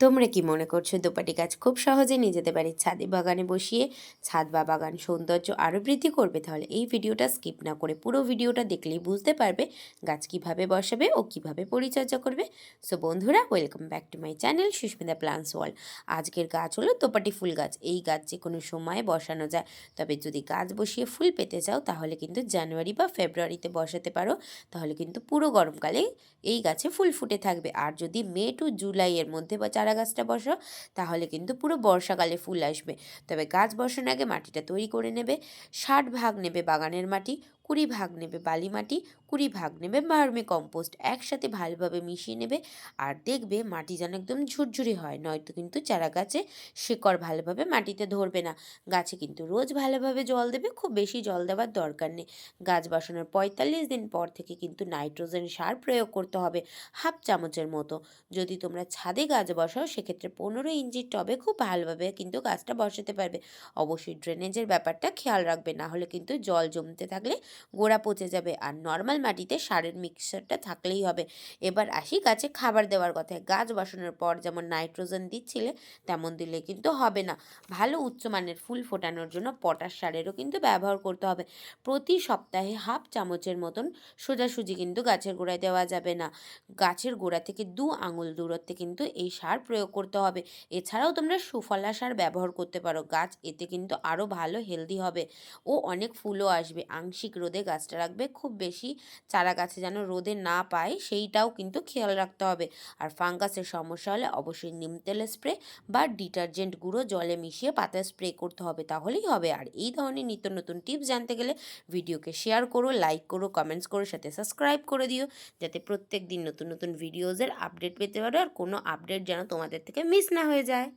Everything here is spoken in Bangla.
তোমরা কি মনে করছ দোপাটি গাছ খুব সহজে নিজেদের বাড়ির ছাদে বাগানে বসিয়ে ছাদ বা বাগান সৌন্দর্য আরও বৃদ্ধি করবে? তাহলে এই ভিডিওটা স্কিপ না করে পুরো ভিডিওটা দেখলেই বুঝতে পারবে গাছ কীভাবে বসাবে ও কীভাবে পরিচর্যা করবে। সো বন্ধুরা welcome back to my channel Susmita plants world আজকের গাছ হলো দোপাটি ফুল গাছ। এই গাছ যে কোনো সময়ে বসানো যায়। তবে যদি গাছ বসিয়ে ফুল পেতে চাও, তাহলে কিন্তু জানুয়ারি বা ফেব্রুয়ারিতে বসাতে পারো। তাহলে কিন্তু পুরো গরমকালে এই গাছে ফুল ফুটে থাকবে। আর যদি মে টু জুলাইয়ের মধ্যে বা গাছটা বসো তাহলে কিন্তু পুরো বর্ষাকালে ফুল আসবে। তবে গাছ বসানোর আগে মাটিটা তৈরি করে নেবে, ষাট ভাগ নেবে বাগানের মাটি কুড়ি ভাগ নেবে বালি মাটি, কুড়ি ভাগ নেবে ভার্মি কম্পোস্ট, একসাথে ভালোভাবে মিশিয়ে নেবে। আর দেখবে মাটি যেন একদম ঝুরঝুরি হয়, নয়তো কিন্তু চারা গাছে শিকড় ভালোভাবে মাটিতে ধরবে না। গাছে কিন্তু রোজ ভালোভাবে জল দেবে, খুব বেশি জল দেওয়ার দরকার নেই। গাছ বসানোর পঁয়তাল্লিশ দিন পর থেকে কিন্তু নাইট্রোজেন সার প্রয়োগ করতে হবে, হাফ চামচের মতো। যদি তোমরা ছাদে গাছ বসাও, সেক্ষেত্রে পনেরো ইঞ্চির টবে খুব ভালোভাবে কিন্তু গাছটা বসাতে পারবে। অবশ্যই ড্রেনেজের ব্যাপারটা খেয়াল রাখবে না হলে কিন্তু জল জমতে থাকলে গোড়া পচে যাবে। আর নর্মাল মাটিতে সারের মিক্সচারটা থাকলেই হবে। এবার আসি গাছে খাবার দেওয়ার কথায়। গাছ বসানোর পর যেমন নাইট্রোজেন দিচ্ছিলে, তেমন দিলে কিন্তু হবে না। ভালো উচ্চমানের ফুল ফোটানোর জন্য পটাশ সারেরও কিন্তু ব্যবহার করতে হবে। প্রতি সপ্তাহে হাফ চামচের মতন সোজাসুজি কিন্তু গাছের গোড়ায় দেওয়া যাবে না। গাছের গোড়া থেকে দু আঙুল দূরত্বে কিন্তু এই সার প্রয়োগ করতে হবে। এছাড়াও তোমরা সুফলা সার ব্যবহার করতে পারো। গাছ এতে কিন্তু আরও ভালো হেলদি হবে। ও অনেক ফুলও আসবে। আংশিক রোদে গাছটা রাখবে। খুব বেশি চারা গাছে যেন রোদে না পায়, সেইটাও কিন্তু খেয়াল রাখতে হবে। আর ফাঙ্গাসের সমস্যা হলে অবশ্যই নিম তেলের স্প্রে বা ডিটারজেন্ট গুঁড়ো জলে মিশিয়ে পাতায় স্প্রে করতে হবে, তাহলেই হবে। আর এই ধরনের নিত্য নতুন টিপস জানতে গেলে ভিডিওকে শেয়ার করো, লাইক করো, কমেন্টস করো, সাথে সাবস্ক্রাইব করে দিও, যাতে প্রত্যেক দিন নতুন নতুন ভিডিওজের আপডেট পেতে পারো আর কোনো আপডেট যেন তোমাদের থেকে মিস না হয়ে যায়।